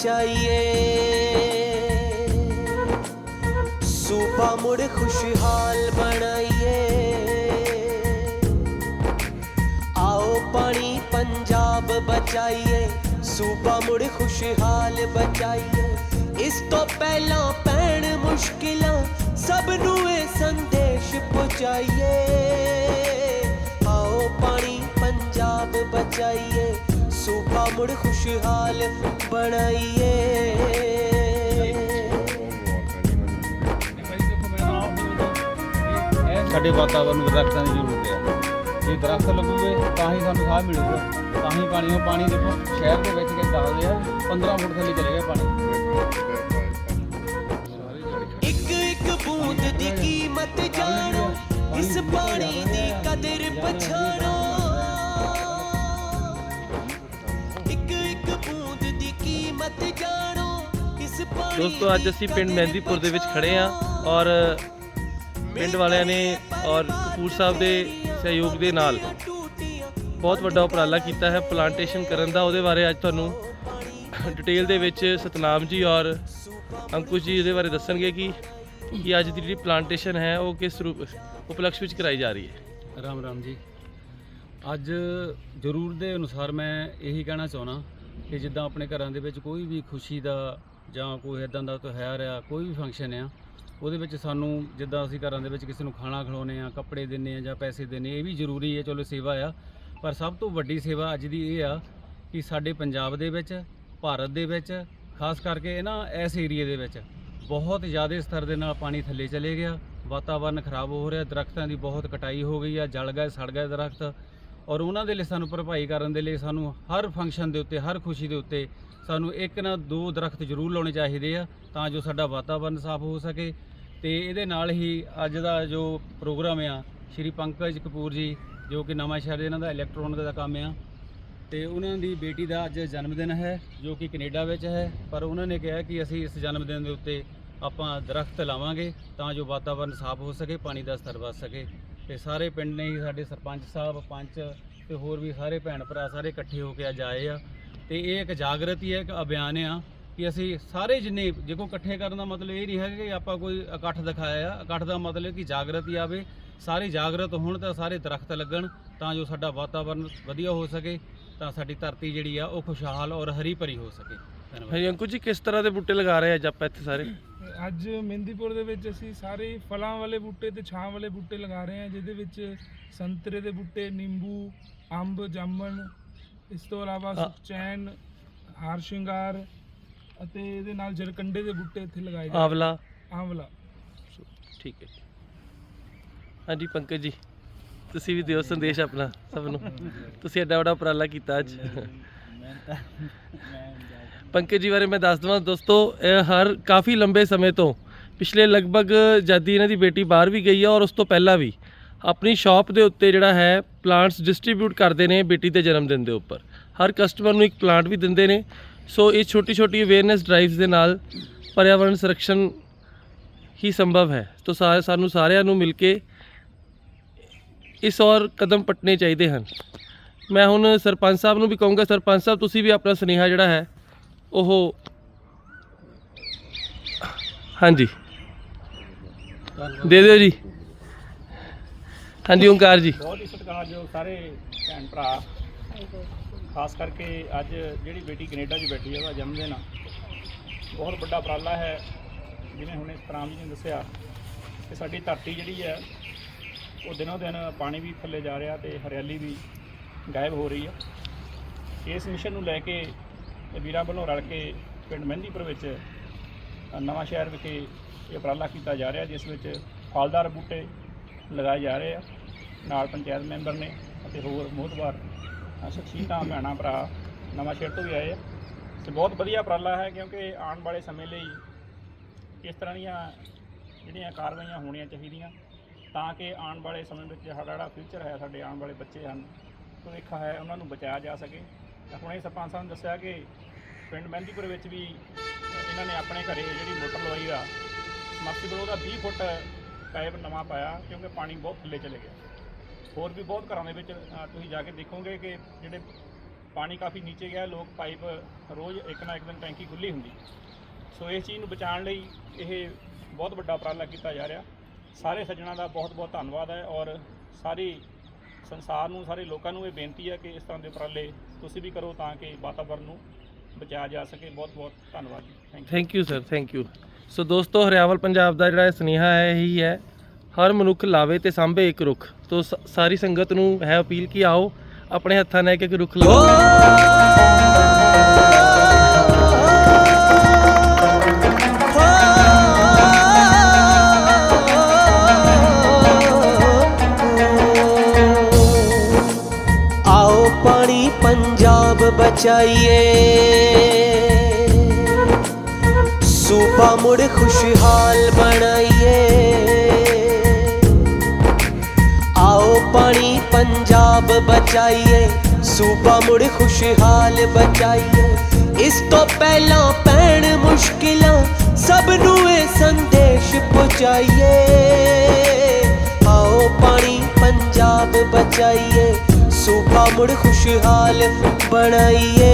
ਪੰਜਾਬ ਸੂਬਾ ਮੁੜ ਖੁਸ਼ਹਾਲ ਬਣਾਈਏ। ਆਓ ਪਾਣੀ ਪੰਜਾਬ ਬਚਾਈਏ। ਸੂਬਾ ਮੁੜ ਖੁਸ਼ਹਾਲ ਬਚਾਈਏ। ਇਸ ਤੋਂ ਪਹਿਲਾਂ ਪੈਣ ਮੁਸ਼ਕਿਲਾਂ ਸਭ ਨੂੰ ਇਹ ਸੰਦੇਸ਼ ਪਹੁੰਚਾਈਏ ਆਓ ਪਾਣੀ ਪੰਜਾਬ ਬਚਾਈਏ। ਸੂਬਾ ਮੁੜ ਖੁਸ਼ਹਾਲ ਬਣਾਈਏ। ਸਾਡੇ ਵਾਤਾਵਰਨ ਨੂੰ ਦਰਖਤਾਂ ਦੀ ਜ਼ਰੂਰਤ ਹੈ। ਜੇ ਦਰਖਤ ਲੱਗੂਗੇ ਤਾਂ ਹੀ ਸਾਨੂੰ ਸਾਹ ਮਿਲੂਗਾ। ਤਾਂ ਹੀ ਪਾਣੀ ਉਹ ਪਾਣੀ ਦੇਖੋ ਸ਼ਹਿਰ ਦੇ ਵਿੱਚ ਕਿ ਦੱਸਦੇ ਆ 15 ਫੁੱਟ ਥੱਲੇ ਚਲੇ ਗਿਆ ਪਾਣੀ। ਇੱਕ ਇੱਕ ਬੂੰਦ ਦੀ ਕੀਮਤ ਜਾਣੋ ਇਸ ਪਾਣੀ ਦੀ ਕਦਰ ਪਛਾਣੋ ਦੋਸਤੋ, ਅੱਜ ਅਸੀਂ ਪਿੰਡ ਮਹਿੰਦੀਪੁਰ ਦੇ ਵਿੱਚ ਖੜੇ ਆ ਔਰ ਪਿੰਡ ਵਾਲਿਆਂ ਨੇ ਔਰ ਕਪੂਰ ਸਾਹਿਬ ਦੇ ਸਹਿਯੋਗ ਦੇ ਨਾਲ ਬਹੁਤ ਵੱਡਾ ਉਪਰਾਲਾ ਕੀਤਾ ਹੈ ਪਲਾਂਟੇਸ਼ਨ ਕਰਨ ਦਾ। ਉਹਦੇ ਬਾਰੇ ਅੱਜ ਤੁਹਾਨੂੰ ਡਿਟੇਲ ਦੇ ਵਿੱਚ ਸਤਨਾਮ ਜੀ ਔਰ ਅੰਕੁਸ਼ ਜੀ ਇਹਦੇ ਬਾਰੇ ਦੱਸਣਗੇ ਕਿ ਕਿ ਅੱਜ ਦੀ ਜਿਹੜੀ ਪਲਾਂਟੇਸ਼ਨ ਹੈ, ਉਹ ਕਿਸ ਰੂਪ ਉਪਲਕਸ਼ ਵਿੱਚ ਕਰਾਈ ਜਾ ਰਹੀ ਹੈ। ਰਾਮ ਰਾਮ ਜੀ। ਅੱਜ ਜ਼ਰੂਰ ਦੇ ਅਨੁਸਾਰ ਮੈਂ ਇਹੀ ਕਹਿਣਾ ਚਾਹਣਾ ਕਿ ਜਿੱਦਾਂ ਆਪਣੇ ਘਰਾਂ ਦੇ ਵਿੱਚ ਕੋਈ ਵੀ ਖੁਸ਼ੀ ਦਾ ਜਾਂ ਕੋਈ ਇਦਾਂ ਦਾ ਤਿਉਹਾਰ ਆ, ਕੋਈ ਵੀ ਫੰਕਸ਼ਨ ਆ, ਉਹਦੇ ਵਿੱਚ ਸਾਨੂੰ ਜਿੱਦਾਂ ਅਸੀਂ ਘਰਾਂ ਦੇ ਵਿੱਚ ਕਿਸੇ ਨੂੰ ਖਾਣਾ ਖਿਲਾਉਂਦੇ ਆ, ਕੱਪੜੇ ਦਿੰਨੇ ਆ ਜਾਂ ਪੈਸੇ ਦਿੰਨੇ ਇਹ ਵੀ ਜ਼ਰੂਰੀ ਹੈ ਚਲੋ ਸੇਵਾ ਆ, ਪਰ ਸਭ ਤੋਂ ਵੱਡੀ ਸੇਵਾ ਅੱਜ ਦੀ ਇਹ ਆ ਕਿ ਸਾਡੇ ਪੰਜਾਬ ਦੇ ਵਿੱਚ, ਭਾਰਤ ਦੇ ਵਿੱਚ, ਖਾਸ ਕਰਕੇ ਨਾ ਇਸ ਏਰੀਏ ਦੇ ਵਿੱਚ ਬਹੁਤ ਜ਼ਿਆਦਾ ਸਤਰ ਦੇ ਨਾਲ ਪਾਣੀ ਥੱਲੇ ਚਲੇ ਗਿਆ, ਵਾਤਾਵਰਨ ਖਰਾਬ ਹੋ ਰਿਹਾ, ਦਰਖਤਾਂ ਦੀ ਬਹੁਤ ਕਟਾਈ ਹੋ ਗਈ ਆ, ਜਲ ਗਏ, ਸੜ ਗਏ ਦਰਖਤ, ਔਰ ਉਹਨਾਂ ਦੇ ਲਈ ਸਾਨੂੰ ਭਰਪਾਈ ਕਰਨ ਦੇ ਲਈ ਸਾਨੂੰ ਹਰ ਫੰਕਸ਼ਨ ਦੇ ਉੱਤੇ, ਹਰ ਖੁਸ਼ੀ ਦੇ ਉੱਤੇ ਸਾਨੂੰ ਇੱਕ ਨਾ ਦੋ ਦਰਖਤ ਜ਼ਰੂਰ ਲਾਉਣੇ ਚਾਹੀਦੇ ਆ ਤਾਂ ਜੋ ਸਾਡਾ ਵਾਤਾਵਰਨ ਸਾਫ਼ ਹੋ ਸਕੇ ਤੇ ਇਹਦੇ ਨਾਲ ਹੀ ਅੱਜ ਦਾ ਜੋ ਪ੍ਰੋਗਰਾਮ ਆ, ਸ਼੍ਰੀ ਪੰਕਜ ਕਪੂਰ ਜੀ, ਜੋ ਕਿ ਨਵਾਂ ਸ਼ਹਿਰ ਦੇ ਇਹਨਾਂ ਦਾ ਇਲੈਕਟ੍ਰੋਨਿਕ ਦਾ ਕੰਮ ਆ, ਤੇ ਉਹਨਾਂ ਦੀ ਬੇਟੀ ਦਾ ਅੱਜ ਜਨਮ ਦਿਨ ਹੈ, ਜੋ ਕਿ ਕੈਨੇਡਾ ਵਿੱਚ ਹੈ, ਪਰ ਉਹਨਾਂ ਨੇ ਕਿਹਾ ਕਿ ਅਸੀਂ ਇਸ ਜਨਮ ਦਿਨ ਦੇ ਉੱਤੇ ਆਪਾਂ ਦਰਖਤ ਲਾਵਾਂਗੇ ਤਾਂ ਜੋ ਵਾਤਾਵਰਨ ਸਾਫ਼ ਹੋ ਸਕੇ, ਪਾਣੀ ਦਾ ਸਤਰ ਵੱਧ ਸਕੇ। ਤੇ ਸਾਰੇ ਪਿੰਡ ਨੇ ਹੀ ਸਾਡੇ ਸਰਪੰਚ ਸਾਹਿਬ, ਪੰਚ ਤੇ ਹੋਰ ਵੀ ਸਾਰੇ ਭੈਣ ਭਰਾ ਸਾਰੇ ਇਕੱਠੇ ਹੋ ਕੇ ਅੱਜ ਆਏ ਆ। ਤੇ ਇਹ ਇੱਕ ਜਾਗਰਤੀ ਹੈ ਇੱਕ ਅਭਿਆਨ ਆ ਕਿ ਅਸੀਂ ਸਾਰੇ ਜਿੰਨੇ ਦੇਖੋ ਇਕੱਠੇ ਕਰਨ ਦਾ ਮਤਲਬ ਇਹ ਨਹੀਂ ਹੈ ਕਿ ਆਪਾਂ ਕੋਈ ਇਕੱਠ ਦਿਖਾਇਆ। ਆ ਇਕੱਠ ਦਾ ਮਤਲਬ ਕਿ ਜਾਗਰਤੀ ਆਵੇ ਸਾਰੇ ਜਾਗਰਤ ਹੋਣ ਤਾਂ ਸਾਰੇ ਦਰਖਤ ਲੱਗਣ ਤਾਂ ਜੋ ਸਾਡਾ ਵਾਤਾਵਰਨ ਵਧੀਆ ਹੋ ਸਕੇ ਤਾਂ ਸਾਡੀ ਧਰਤੀ ਜਿਹੜੀ ਆ ਉਹ ਖੁਸ਼ਹਾਲ ਔਰ ਹਰੀ ਭਰੀ ਹੋ ਸਕੇ। ਧੰਨਵਾਦ। ਹਾਂਜੀ ਅੰਕੁਸ਼ ਜੀ ਕਿਸ ਤਰ੍ਹਾਂ ਦੇ ਬੂਟੇ ਲਗਾ ਰਹੇ ਆ ਅੱਜ ਆਪਾਂ ਇੱਥੇ ਸਾਰੇ? ਅੱਜ ਮਹਿੰਦੀਪੁਰ ਦੇ ਵਿੱਚ ਅਸੀਂ ਸਾਰੇ ਫਲਾਂ ਵਾਲੇ ਬੂਟੇ ਤੇ ਛਾਂ ਵਾਲੇ ਬੂਟੇ ਲਗਾ ਰਹੇ ਹਾਂ ਜਿਹਦੇ ਵਿੱਚ ਸੰਤਰੇ ਦੇ ਬੂਟੇ ਨਿੰਬੂ ਅੰਬ ਜਾਮਣ ਇਸ ਤੋਂ ਇਲਾਵਾ ਸੁਖਚੈਨ ਹਾਰ ਸ਼ਿੰਗਾਰ ਅਤੇ ਇਹਦੇ ਨਾਲ ਜਰਕੰਡੇ ਦੇ ਬੂਟੇ ਇੱਥੇ ਲਗਾਏ ਜਾਂਦੇ ਆਵਲਾ। ਆਂਵਲਾ। ਠੀਕ ਹੈ। ਹਾਂਜੀ ਪੰਕਜ ਜੀ ਤੁਸੀਂ ਵੀ ਦਿਓ ਸੰਦੇਸ਼ ਆਪਣਾ ਸਭ ਨੂੰ। ਤੁਸੀਂ ਐਡਾ ਵੱਡਾ ਉਪਰਾਲਾ ਕੀਤਾ ਅੱਜ। ਪੰਕਜ ਜੀ ਬਾਰੇ ਮੈਂ ਦੱਸ ਦਵਾਂ। ਦੋਸਤੋ ਇਹ ਹਰ ਕਾਫੀ ਲੰਬੇ ਸਮੇਂ ਤੋਂ ਪਿਛਲੇ ਲਗਭਗ ਜਦ ਦੀ ਇਹਨਾਂ ਦੀ ਬੇਟੀ ਬਾਹਰ ਵੀ ਗਈ ਹੈ ਔਰ ਉਸ ਤੋਂ ਪਹਿਲਾਂ ਵੀ ਆਪਣੀ ਸ਼ਾਪ ਦੇ ਉੱਤੇ ਜਿਹੜਾ ਹੈ ਪਲਾਂਟਸ ਡਿਸਟ੍ਰੀਬਿਊਟ ਕਰਦੇ ਨੇ ਬੇਟੀ ਦੇ ਜਨਮ ਦਿਨ ਦੇ ਉੱਪਰ। ਹਰ ਕਸਟਮਰ ਨੂੰ ਇੱਕ ਪਲਾਂਟ ਵੀ ਦਿੰਦੇ ਨੇ। ਸੋ ਇਹ ਛੋਟੀ ਛੋਟੀ ਅਵੇਅਰਨੈਸ ਡਰਾਈਵਸ ਦੇ ਨਾਲ ਪਰਿਆਵਰਣ ਸੰਰਖਣ ਹੀ ਸੰਭਵ ਹੈ। ਤੋ ਸਾ- ਸਾਨੂੰ ਸਾਰਿਆਂ ਨੂੰ ਮਿਲ ਕੇ ਇਸ ਔਰ ਕਦਮ ਪਟਨੇ ਚਾਹੀਦੇ ਹਨ। ਮੈਂ ਹੁਣ ਸਰਪੰਚ ਸਾਹਿਬ ਨੂੰ ਵੀ ਕਹੂੰਗਾ, ਸਰਪੰਚ ਸਾਹਿਬ, ਤੁਸੀਂ ਵੀ ਆਪਣਾ ਸੁਨੇਹਾ ਜਿਹੜਾ ਹੈ, ਉਹ ਹਾਂਜੀ। ਦੇ ਦਿਓ ਜੀ। ਹਾਂਜੀ ਓਮਕਾਰ ਜੀ। ਬਹੁਤ ਹੀ ਸਤਿਕਾਰਯੋਗ ਸਾਰੇ ਭੈਣ ਭਰਾ। ਖਾਸ ਕਰਕੇ ਅੱਜ ਜਿਹੜੀ ਬੇਟੀ ਕੈਨੇਡਾ 'ਚ ਬੈਠੀ ਹੈ ਉਹਦਾ ਜਨਮ ਦਿਨ ਬਹੁਤ ਵੱਡਾ ਉਪਰਾਲਾ ਹੈ ਜਿਵੇਂ ਹੁਣੇ ਸਤਰਾਮ ਜੀ ਨੇ ਦੱਸਿਆ ਕਿ ਸਾਡੀ ਧਰਤੀ ਜਿਹੜੀ ਹੈ ਉਹ ਦਿਨੋਂ ਦਿਨ ਪਾਣੀ ਵੀ ਥੱਲੇ ਜਾ ਰਿਹਾ ਤੇ ਹਰਿਆਲੀ ਵੀ ਗਾਇਬ ਹੋ ਰਹੀ ਹੈ ਇਸ ਮਿਸ਼ਨ ਨੂੰ ਲੈ ਕੇ ਵੀਰਾਂ ਵੱਲੋਂ ਰਲ ਕੇ ਪਿੰਡ ਮਹਿੰਦੀਪੁਰ ਵਿੱਚ ਅ, ਨਵਾਂ ਸ਼ਹਿਰ ਵਿਖੇ ਇਹ ਉਪਰਾਲਾ ਕੀਤਾ ਜਾ ਰਿਹਾ ਜਿਸ ਵਿੱਚ ਫਲਦਾਰ ਬੂਟੇ ਲਗਾਏ ਜਾ ਰਹੇ ਆ। ਨਾਲ ਪੰਚਾਇਤ ਮੈਂਬਰ ਨੇ ਅਤੇ ਹੋਰ ਮੋਹਤਵਾਰ ਅ, ਸ਼ਖਸੀਅਤਾਂ ਭੈਣਾਂ ਭਰਾ ਨਵਾਂ ਸ਼ਹਿਰ ਤੋਂ ਵੀ ਆਏ ਆ। ਤੇ ਬਹੁਤ ਵਧੀਆ ਉਪਰਾਲਾ ਹੈ ਕਿਉਂਕਿ ਆਉਣ ਵਾਲੇ ਸਮੇਂ ਲਈ ਇਸ ਤਰ੍ਹਾਂ ਦੀਆਂ ਜਿਹੜੀਆਂ ਕਾਰਵਾਈਆਂ ਹੋਣੀਆਂ ਚਾਹੀਦੀਆਂ ਤਾਂ ਕਿ ਆਉਣ ਵਾਲੇ ਸਮੇਂ ਵਿੱਚ ਸਾਡਾ ਜਿਹੜਾ ਫਿਊਚਰ ਹੈ ਸਾਡੇ ਆਉਣ ਵਾਲੇ ਬੱਚੇ ਹਨ ਭਵਿੱਖ ਹੈ ਉਹਨਾਂ ਨੂੰ ਬਚਾਇਆ ਜਾ ਸਕੇ। ਤਾਂ ਹੁਣੇ ਸਰਪੰਚ ਸਾਹਿਬ ਨੇ ਦੱਸਿਆ ਕਿ ਪਿੰਡ ਮਹਿੰਦੀਪੁਰ ਵਿੱਚ ਵੀ ਇਹਨਾਂ ਨੇ ਆਪਣੇ ਘਰੇ ਜਿਹੜੀ ਮੋਟਰ ਲਵਾਈ ਆ ਸਮਰਸੀਬਲ ਉਹਦਾ 20 ਫੁੱਟ ਪਾਈਪ ਨਵਾਂ ਪਾਇਆ ਕਿਉਂਕਿ ਪਾਣੀ ਬਹੁਤ ਥੱਲੇ ਚਲੇ ਗਿਆ। ਹੋਰ ਵੀ ਬਹੁਤ ਘਰਾਂ ਦੇ ਵਿੱਚ ਅ, ਤੁਸੀਂ ਜਾ ਕੇ ਦੇਖੋਗੇ ਕਿ ਜਿਹੜੇ ਪਾਣੀ ਕਾਫੀ ਨੀਚੇ ਗਿਆ ਲੋਕ ਪਾਈਪ ਰੋਜ਼ ਇੱਕ ਨਾ ਇੱਕ ਦਿਨ ਟੈਂਕੀ ਖੁੱਲੀ ਹੁੰਦੀ ਸੋ ਇਸ ਚੀਜ਼ ਨੂੰ ਬਚਾਉਣ ਲਈ ਇਹ ਬਹੁਤ ਵੱਡਾ ਉਪਰਾਲਾ ਕੀਤਾ ਜਾ ਰਿਹਾ। ਸਾਰੇ ਸੱਜਣਾ ਦਾ ਬਹੁਤ ਬਹੁਤ ਧੰਨਵਾਦ ਹੈ ਔਰ ਸਾਰੀ ਸੰਸਾਰ ਨੂੰ ਸਾਰੇ ਲੋਕਾਂ ਨੂੰ ਇਹ ਬੇਨਤੀ ਹੈ ਕਿ ਇਸ ਤਰ੍ਹਾਂ ਦੇ ਉਪਰਾਲੇ ਤੁਸੀਂ ਵੀ ਕਰੋ ਤਾਂ ਕਿ ਵਾਤਾਵਰਨ ਨੂੰ ਬਚਾਇਆ ਜਾ ਸਕੇ। ਬਹੁਤ ਬਹੁਤ ਧੰਨਵਾਦ ਜੀ। Thank you thank you sir thank you ਸੋ ਦੋਸਤੋ, ਹਰਿਆਵਲ ਪੰਜਾਬ ਦਾ ਜਿਹੜਾ ਸੁਨੇਹਾ ਹੈ, ਇਹੀ ਹੈ, ਹਰ ਮਨੁੱਖ ਲਾਵੇ ਤੇ ਸਾਂਭੇ ਇੱਕ ਰੁੱਖ। ਤੋ ਸਾਰੀ ਸੰਗਤ ਨੂੰ ਹੈ ਅਪੀਲ ਕਿ ਆਓ, ਆਪਣੇ ਹੱਥਾਂ ਨਾਲ ਇੱਕ ਇੱਕ ਰੁੱਖ ਲਗਾਓ आओ ਖੁਸ਼ਹਾਲ ਬਣਾਈਏ ਆਓ ਪਾਣੀ ਪੰਜਾਬ ਬਚਾਈਏ ਸੂਬਾ ਮੁੜ ਖੁਸ਼ਹਾਲ ਬਚਾਈਏ ਇਸ ਤੋਂ ਪਹਿਲਾਂ ਪੈਣ ਮੁਸ਼ਕਿਲਾਂ ਸਭ ਨੂੰ ਇਹ ਸੰਦੇਸ਼ ਪਹੁੰਚਾਈਏ ਆਓ ਪਾਣੀ ਪੰਜਾਬ ਬਚਾਈਏ ਸੂਬਾ ਮੁੜ ਖੁਸ਼ਹਾਲ ਬਣਾਈਏ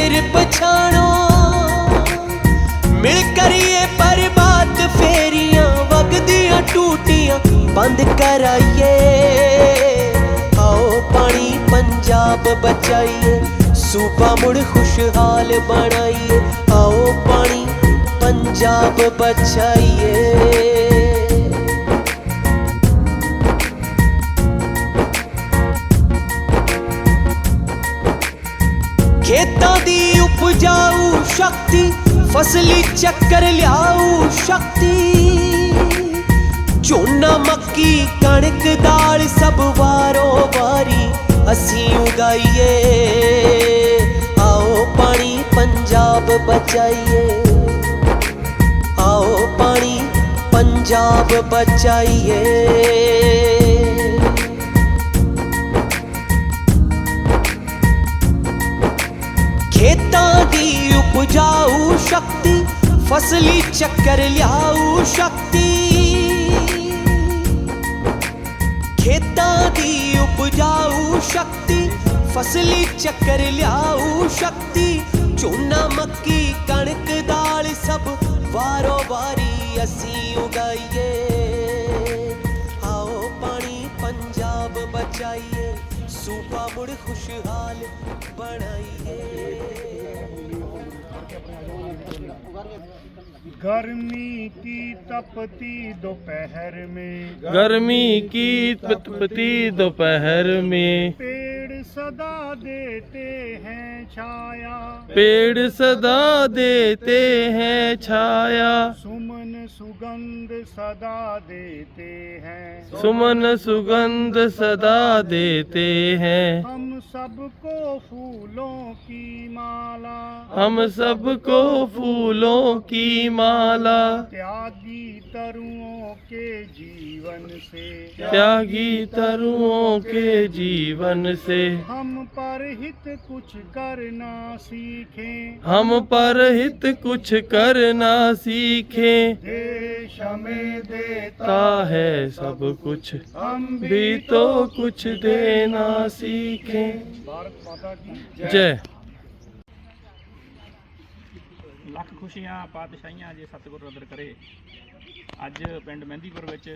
ਦੀ ਪਛਾਣੋ ਮਿਲ ਕਰੀਏ ਪਰਬਾਤ ਫੇਰੀਆਂ ਵਗਦੀਆਂ ਟੂਟੀਆਂ ਬੰਦ ਕਰਾਈਏ ਆਓ ਪਾਣੀ ਪੰਜਾਬ ਬਚਾਈਏ ਸੂਬਾ ਮੁੜ ਖੁਸ਼ਹਾਲ ਬਣਾਈਏ ਆਓ ਪਾਣੀ ਪੰਜਾਬ ਬਚਾਈਏ ਉਪਜਾਊ ਸ਼ਕਤੀ ਫਸਲੀ ਚੱਕਰ ਲਿਆਊ ਸ਼ਕਤੀ ਝੋਨਾ ਮੱਕੀ ਕਣਕ ਦਾਲ ਸਭ ਵਾਰੋ ਵਾਰੀ ਅਸੀਂ ਉਗਾਈਏ ਆਓ ਪਾਣੀ ਪੰਜਾਬ ਬਚਾਈਏ ਆਓ ਪਾਣੀ ਪੰਜਾਬ ਬਚਾਈਏ ਦੀ ਸ਼ਕਤੀ ਫਸਲੀ ਚੱਕਰ ਲਿਆਊ ਸ਼ਕਤੀ ਖੇਤਾਂ ਦੀ ਉਪਜਾਊ ਸ਼ਕਤੀ ਫਸਲੀ ਚੱਕਰ ਲਿਆਊ ਸ਼ਕਤੀ ਝੋਨਾ ਮੱਕੀ ਕਣਕ ਦਾਲ ਸਭ ਵਾਰੋ ਵਾਰੀ ਅਸੀਂ ਉਗਾਈਏ ਆਓ ਪਾਣੀ ਪੰਜਾਬ ਬਚਾਈਏ ਸੂਬਾ ਮੁੜ ਖੁਸ਼ਹਾਲ ਬਣਾਈਏ गर्मी की तपती दोपहर में। गर्मी की तपती दोपहर में। पेड़ सदा देते हैं छाया। पेड़ सदा देते हैं छाया। सुमन सुगंध सदा देते हैं। सुमन सुगंध सदा देते हैं। हम सबको फूलों की माला हम सबको फूलों की माला त्यागी तरुओं के जीवन से त्यागी तरुओं के जीवन से हम पर हित कुछ करना सीखें हम पर हित कुछ करना सीखें ਸ਼ਮੇ ਦੇਤਾ ਹੈ ਸਭ ਕੁਛ। ਹਮ ਵੀ ਤੋ ਕੁਛ ਦੇਣਾ ਸਿੱਖੇ। ਭਾਰਤ ਜੈ। ਲੱਖ ਖੁਸ਼ੀਆਂ ਪਾਤਸ਼ਾਹੀਆਂ ਜੇ ਸਤਿਗੁਰ ਰਦਰ ਕਰੇ। ਅੱਜ ਪਿੰਡ ਮਹਿੰਦੀਪੁਰ ਵਿੱਚ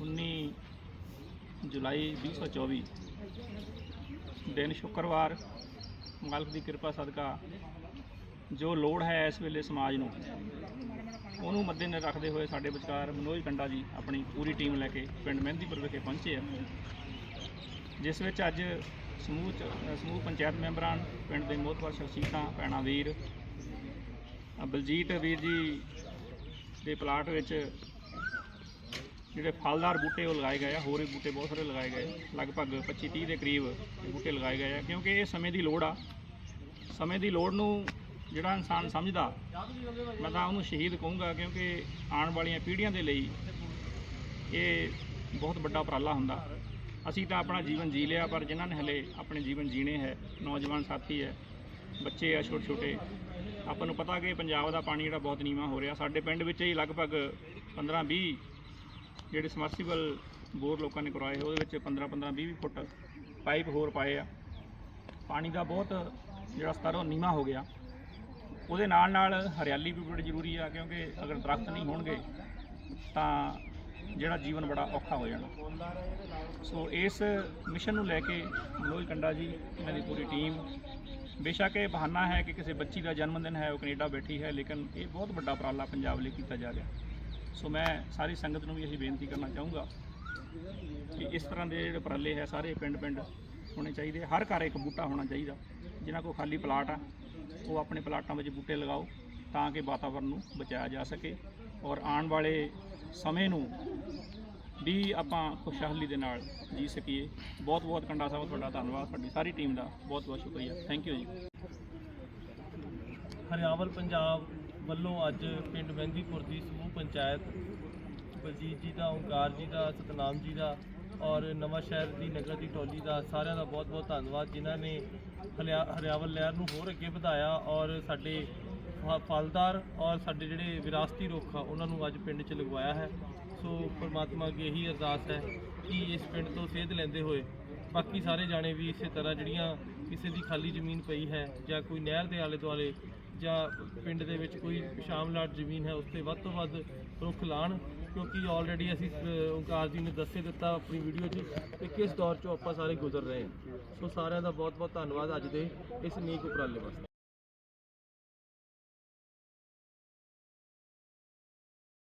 19 ਜੁਲਾਈ 2024 ਦਿਨ ਸ਼ੁੱਕਰਵਾਰ ਮਾਲਕ ਦੀ ਕਿਰਪਾ ਸਦਕਾ ਜੋ ਲੋੜ ਹੈ ਇਸ ਵੇਲੇ ਸਮਾਜ ਨੂੰ ਉਹਨੂੰ ਮੱਦੇਨਜ਼ਰ ਰੱਖਦੇ ਹੋਏ ਸਾਡੇ ਵਿਚਕਾਰ ਮਨੋਜ ਕੰਡਾ ਜੀ ਆਪਣੀ ਪੂਰੀ ਟੀਮ ਲੈ ਕੇ ਪਿੰਡ ਮਹਿੰਦੀਪੁਰ ਵਿਖੇ ਪਹੁੰਚੇ ਆ। ਜਿਸ ਵਿੱਚ ਅੱਜ ਸਮੂਹ ਚ- ਸਮੂਹ ਪੰਚਾਇਤ ਮੈਂਬਰਾਂ, ਪਿੰਡ ਦੇ ਮੋਹਤਵਰ ਸ਼ਖਸੀਅਤਾਂ, ਭੈਣਾਂ ਵੀਰ ਬਲਜੀਤ ਵੀਰ ਜੀ ਦੇ ਪਲਾਟ ਵਿੱਚ ਜਿਹੜੇ ਫਲਦਾਰ ਬੂਟੇ ਉਹ ਲਗਾਏ ਗਏ ਆ, ਹੋਰ ਵੀ ਬੂਟੇ ਬਹੁਤ ਸਾਰੇ ਲਗਾਏ ਗਏ ਲਗਭਗ 25 30 ਦੇ ਕਰੀਬ ਬੂਟੇ ਲਗਾਏ ਗਏ ਆ, ਕਿਉਂਕਿ ਇਹ ਸਮੇਂ ਦੀ ਲੋੜ ਆ। ਸਮੇਂ ਦੀ ਲੋੜ ਨੂੰ ਜਿਹੜਾ ਇਨਸਾਨ ਸਮਝਦਾ, ਮੈਂ ਤਾਂ ਉਹਨੂੰ ਸ਼ਹੀਦ ਕਹੂੰਗਾ ਕਿਉਂਕਿ ਆਉਣ ਵਾਲੀਆਂ ਪੀੜ੍ਹੀਆਂ ਦੇ ਲਈ ਇਹ ਬਹੁਤ ਵੱਡਾ ਉਪਰਾਲਾ ਹੁੰਦਾ। ਅਸੀਂ ਤਾਂ ਆਪਣਾ ਜੀਵਨ ਜੀ ਲਿਆ, ਪਰ ਜਿਨ੍ਹਾਂ ਨੇ ਹਲੇ ਆਪਣੇ ਜੀਵਨ ਜੀਣੇ ਹੈ, ਨੌਜਵਾਨ ਸਾਥੀ ਹੈ, ਬੱਚੇ ਆ ਛੋਟੇ ਛੋਟੇ ਆਪਾਂ ਨੂੰ ਪਤਾ ਕਿ ਪੰਜਾਬ ਦਾ ਪਾਣੀ ਜਿਹੜਾ ਬਹੁਤ ਨੀਵਾਂ ਹੋ ਰਿਹਾ। ਸਾਡੇ ਪਿੰਡ ਵਿੱਚ ਹੀ ਲਗਭਗ 15 20 ਜਿਹੜੇ ਸਮਰਸੀਬਲ ਬੋਰ ਲੋਕਾਂ ਨੇ ਕਰਵਾਏ, ਉਹਦੇ ਵਿੱਚ 15 15 20 ਫੁੱਟ ਪਾਈਪ ਹੋਰ ਪਾਏ ਆ। ਪਾਣੀ ਦਾ ਬਹੁਤ ਜਿਹੜਾ ਸਤਰ ਉਹ ਨੀਵਾਂ ਹੋ ਗਿਆ। ਉਹਦੇ ਨਾਲ ਨਾਲ ਹਰਿਆਲੀ ਵੀ ਬੜੀ ਜ਼ਰੂਰੀ ਆ, ਕਿਉਂਕਿ ਅਗਰ ਦਰਖਤ ਨਹੀਂ ਹੋਣਗੇ, ਤਾਂ ਜਿਹੜਾ ਜੀਵਨ ਬੜਾ ਔਖਾ ਹੋ ਜਾਣਾ। ਸੋ ਇਸ ਮਿਸ਼ਨ ਨੂੰ ਲੈ ਕੇ ਮਨੋਜ ਕੰਡਾ ਜੀ, ਇਹਨਾਂ ਦੀ ਪੂਰੀ ਟੀਮ, ਬੇਸ਼ੱਕ ਇਹ ਬਹਾਨਾ ਹੈ ਕਿ ਕਿਸੇ ਬੱਚੀ ਦਾ ਜਨਮ ਦਿਨ ਹੈ, ਉਹ ਕੈਨੇਡਾ ਬੈਠੀ ਹੈ, ਲੇਕਿਨ ਇਹ ਬਹੁਤ ਵੱਡਾ ਉਪਰਾਲਾ ਪੰਜਾਬ ਲਈ ਕੀਤਾ ਜਾ ਰਿਹਾ। ਸੋ ਮੈਂ ਸਾਰੀ ਸੰਗਤ ਨੂੰ ਵੀ ਇਹੀ ਬੇਨਤੀ ਕਰਨਾ ਚਾਹੂੰਗਾ ਕਿ ਇਸ ਤਰ੍ਹਾਂ ਦੇ ਜਿਹੜੇ ਉਪਰਾਲੇ ਹੈ, ਸਾਰੇ ਪਿੰਡ ਪਿੰਡ ਹੋਣੇ ਚਾਹੀਦੇ। ਹਰ ਘਰ ਇੱਕ ਬੂਟਾ ਹੋਣਾ ਚਾਹੀਦਾ, ਜਿਨ੍ਹਾਂ ਕੋਲ ਖਾਲੀ ਪਲਾਟ ਆ ਉਹ ਆਪਣੇ ਪਲਾਟਾਂ ਵਿੱਚ ਬੂਟੇ ਲਗਾਓ ਤਾਂ ਕਿ ਵਾਤਾਵਰਣ ਨੂੰ ਬਚਾਇਆ ਜਾ ਸਕੇ ਔਰ ਆਉਣ ਵਾਲੇ ਸਮੇਂ ਨੂੰ ਵੀ ਆਪਾਂ ਖੁਸ਼ਹਾਲੀ ਦੇ ਨਾਲ ਜੀ ਸਕੀਏ। ਬਹੁਤ ਬਹੁਤ ਕੰਡਾ ਸਾਹਿਬ, ਤੁਹਾਡਾ ਧੰਨਵਾਦ। ਤੁਹਾਡੀ ਸਾਰੀ ਟੀਮ ਦਾ ਬਹੁਤ ਬਹੁਤ ਸ਼ੁਕਰੀਆ। ਥੈਂਕ ਯੂ ਜੀ। ਹਰਿਆਵਲ ਪੰਜਾਬ ਵੱਲੋਂ ਅੱਜ ਪਿੰਡ ਮਹਿੰਦੀਪੁਰ ਦੀ ਸਮੂਹ ਪੰਚਾਇਤ ਬਲਜੀਤ ਜੀ ਦਾ ਓਮਕਾਰ ਜੀ ਦਾ, ਸਤਨਾਮ ਜੀ ਦਾ ਔਰ ਨਵਾਂ ਸ਼ਹਿਰ ਦੀ ਨਗਰ ਦੀ ਟੋਲੀ ਦਾ ਸਾਰਿਆਂ ਦਾ ਬਹੁਤ-ਬਹੁਤ ਧੰਨਵਾਦ, ਜਿਨ੍ਹਾਂ ਨੇ ਹਰਿਆਵਲ ਲਹਿਰ ਨੂੰ ਹੋਰ ਅੱਗੇ ਵਧਾਇਆ ਔਰ ਸਾਡੇ ਫ- ਫਲਦਾਰ ਔਰ ਸਾਡੇ ਜਿਹੜੇ ਵਿਰਾਸਤੀ ਰੁੱਖ ਆ, ਉਹਨਾਂ ਨੂੰ ਅੱਜ ਪਿੰਡ 'ਚ ਲਗਵਾਇਆ ਹੈ। ਸੋ ਪਰਮਾਤਮਾ ਅੱਗੇ ਇਹੀ ਅਰਦਾਸ ਹੈ ਕਿ ਇਸ ਪਿੰਡ ਤੋਂ ਸੇਧ ਲੈਂਦੇ ਹੋਏ ਬਾਕੀ ਸਾਰੇ ਜਾਣੇ ਵੀ ਇਸੇ ਤਰ੍ਹਾਂ ਜਿਹੜੀਆਂ ਕਿਸੇ ਦੀ ਖਾਲੀ ਜ਼ਮੀਨ ਪਈ ਹੈ ਜਾਂ ਕੋਈ ਨਹਿਰ ਦੇ ਆਲੇ ਦੁਆਲੇ ਜਾਂ ਪਿੰਡ ਦੇ ਵਿੱਚ ਕੋਈ ਸ਼ਾਮਲਾਟ ਜ਼ਮੀਨ ਹੈ, ਉਸ ਤੇ ਵੱਧ ਤੋਂ ਵੱਧ ਰੁੱਖ ਲਾਣ ਕਿਉਂਕਿ ਆਲਰੇਡੀ ਅਸੀਂ ਅ, ਓਂਕਾਰ ਜੀ ਨੇ ਦੱਸੇ ਦਿੱਤਾ ਆਪਣੀ ਵੀਡੀਓ 'ਚ ਕਿ ਕਿਸ ਦੌਰ 'ਚੋਂ ਆਪਾਂ ਸਾਰੇ ਗੁਜ਼ਰ ਰਹੇ ਹਾਂ। ਸੋ ਸਾਰਿਆਂ ਦਾ ਬਹੁਤ ਬਹੁਤ ਧੰਨਵਾਦ ਅੱਜ ਦੇ ਇਸ ਨੇਕ ਉਪਰਾਲੇ ਵਾਸਤੇ।